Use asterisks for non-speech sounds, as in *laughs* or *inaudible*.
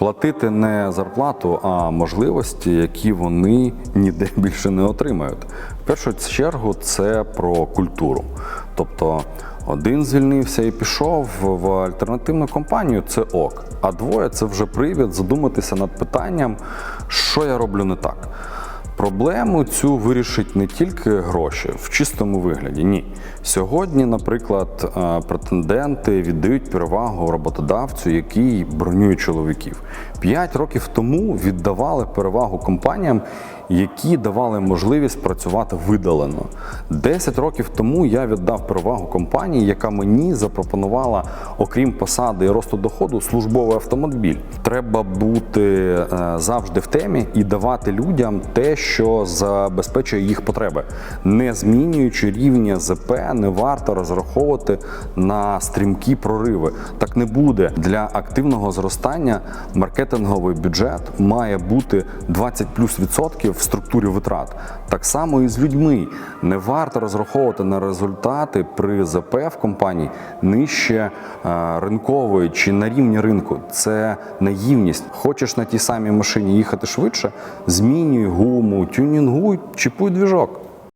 платити не зарплату, а можливості, які вони ніде *laughs* більше не отримають. В першу чергу це про культуру. Тобто один звільнився і пішов в альтернативну компанію це ок. А двоє це вже привід задуматися над питанням, що я роблю не так. Проблему цю вирішить не тільки гроші в чистому вигляді. Ні. Сьогодні, наприклад, е, претенденти віддають перевагу роботодавцю, який бронює чоловіків. П'ять років тому віддавали перевагу компаніям, які давали можливість працювати видалено. Десять років тому я віддав перевагу компанії, яка мені запропонувала, окрім посади і росту доходу, службовий автомобіль. Треба бути е, завжди в темі і давати людям те, що забезпечує їх потреби, не змінюючи рівня ЗП, не варто розраховувати на стрімкі прориви. Так не буде для активного зростання. Маркетинговий бюджет має бути 20 плюс відсотків в структурі витрат. Так само і з людьми. Не варто розраховувати на результати при ЗП в компанії нижче е, ринкової чи на рівні ринку. Це наївність. Хочеш на тій самій машині їхати швидше, змінюй гуму, тюнінгуй, чіпуй двіжок.